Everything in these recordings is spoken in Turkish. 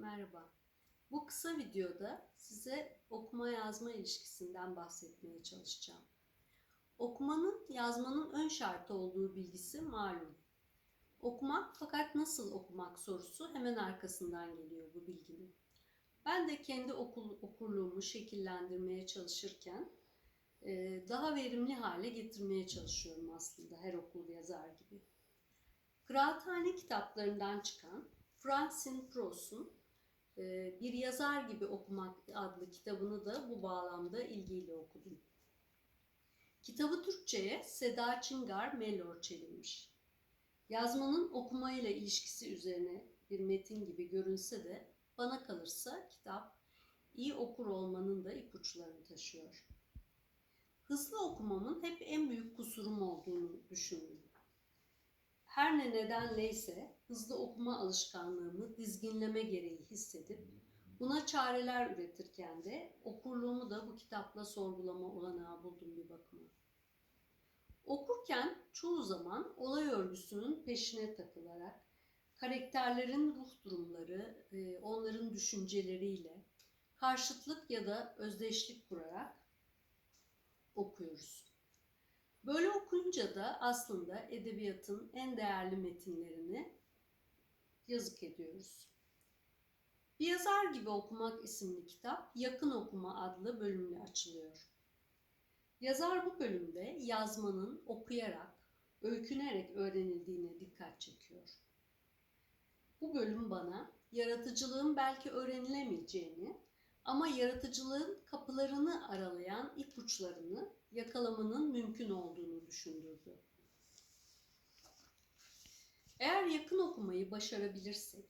Merhaba. Bu kısa videoda size okuma yazma ilişkisinden bahsetmeye çalışacağım. Okumanın yazmanın ön şartı olduğu bilgisi malum. Okumak fakat nasıl okumak sorusu hemen arkasından geliyor bu bilginin. Ben de kendi okul, okurluğumu şekillendirmeye çalışırken e, daha verimli hale getirmeye çalışıyorum aslında her okul yazar gibi. Kıraathane kitaplarından çıkan Francine Prost'un Bir Yazar Gibi Okumak adlı kitabını da bu bağlamda ilgiyle okudum. Kitabı Türkçe'ye Seda Çıngar Mellor çevirmiş. Yazmanın okumayla ilişkisi üzerine bir metin gibi görünse de bana kalırsa kitap iyi okur olmanın da ipuçlarını taşıyor. Hızlı okumamın hep en büyük kusurum olduğunu düşündüm. Her ne nedenleyse hızlı okuma alışkanlığımı dizginleme gereği hissedip buna çareler üretirken de okurluğumu da bu kitapla sorgulama olanağı buldum bir bakıma. Okurken çoğu zaman olay örgüsünün peşine takılarak karakterlerin ruh durumları, e, onların düşünceleriyle karşıtlık ya da özdeşlik kurarak okuyoruz. Böyle okuyunca da aslında edebiyatın en değerli metinlerini yazık ediyoruz. Bir yazar gibi okumak isimli kitap Yakın Okuma adlı bölümle açılıyor. Yazar bu bölümde yazmanın okuyarak, öykünerek öğrenildiğine dikkat çekiyor. Bu bölüm bana yaratıcılığın belki öğrenilemeyeceğini ama yaratıcılığın kapılarını aralayan ipuçlarını yakalamanın mümkün olduğunu düşündürdü. Eğer yakın okumayı başarabilirsek,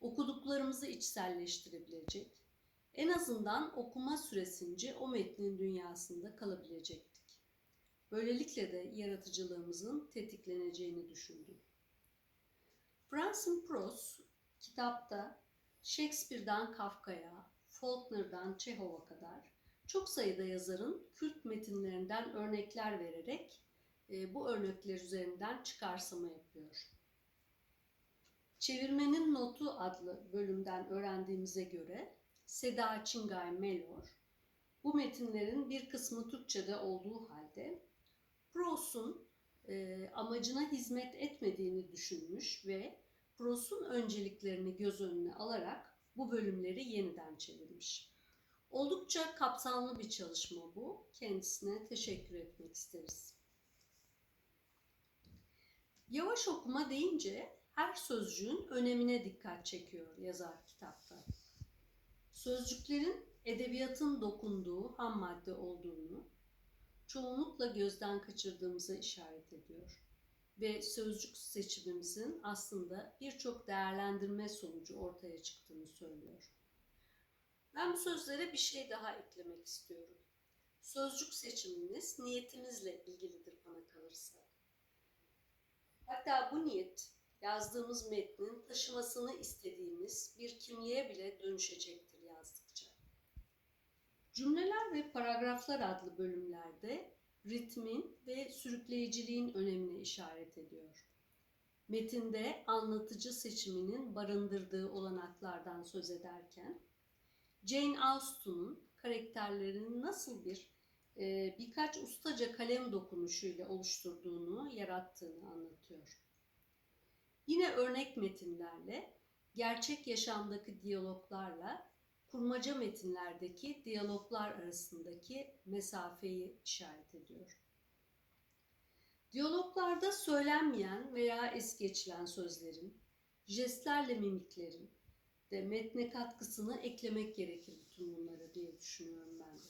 okuduklarımızı içselleştirebilecek, en azından okuma süresince o metnin dünyasında kalabilecektik. Böylelikle de yaratıcılığımızın tetikleneceğini düşündüm. Francis Prost kitapta Shakespeare'dan Kafka'ya, Faulkner'dan Çehov'a kadar çok sayıda yazarın kült metinlerinden örnekler vererek e, bu örnekler üzerinden çıkarsama yapıyor. Çevirmenin Notu adlı bölümden öğrendiğimize göre Seda Çingay Melor bu metinlerin bir kısmı Türkçe'de olduğu halde Prost'un e, amacına hizmet etmediğini düşünmüş ve Prost'un önceliklerini göz önüne alarak bu bölümleri yeniden çevirmiş. Oldukça kapsamlı bir çalışma bu. Kendisine teşekkür etmek isteriz. Yavaş okuma deyince her sözcüğün önemine dikkat çekiyor yazar kitapta. Sözcüklerin edebiyatın dokunduğu ham madde olduğunu çoğunlukla gözden kaçırdığımıza işaret ediyor. Ve sözcük seçimimizin aslında birçok değerlendirme sonucu ortaya çıktığını söylüyor. Ben bu sözlere bir şey daha eklemek istiyorum. Sözcük seçiminiz niyetimizle ilgilidir bana kalırsa. Hatta bu niyet yazdığımız metnin taşımasını istediğimiz bir kimliğe bile dönüşecektir yazdıkça. Cümleler ve paragraflar adlı bölümlerde ritmin ve sürükleyiciliğin önemine işaret ediyor. Metinde anlatıcı seçiminin barındırdığı olanaklardan söz ederken, Jane Austen'un karakterlerinin nasıl bir e, birkaç ustaca kalem dokunuşuyla oluşturduğunu, yarattığını anlatıyor. Yine örnek metinlerle, gerçek yaşamdaki diyaloglarla kurmaca metinlerdeki diyaloglar arasındaki mesafeyi işaret ediyor. Diyaloglarda söylenmeyen veya es geçilen sözlerin, jestlerle mimiklerin de metne katkısını eklemek gerekir bütün bunları diye düşünüyorum ben de.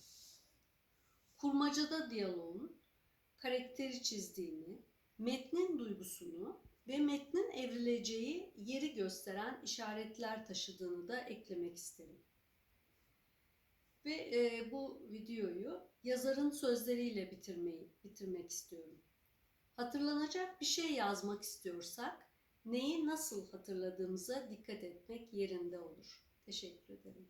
Kurmacada diyaloğun karakteri çizdiğini, metnin duygusunu ve metnin evrileceği yeri gösteren işaretler taşıdığını da eklemek isterim. Ve e, bu videoyu yazarın sözleriyle bitirmeyi bitirmek istiyorum. Hatırlanacak bir şey yazmak istiyorsak neyi nasıl hatırladığımıza dikkat etmek yerinde olur. Teşekkür ederim.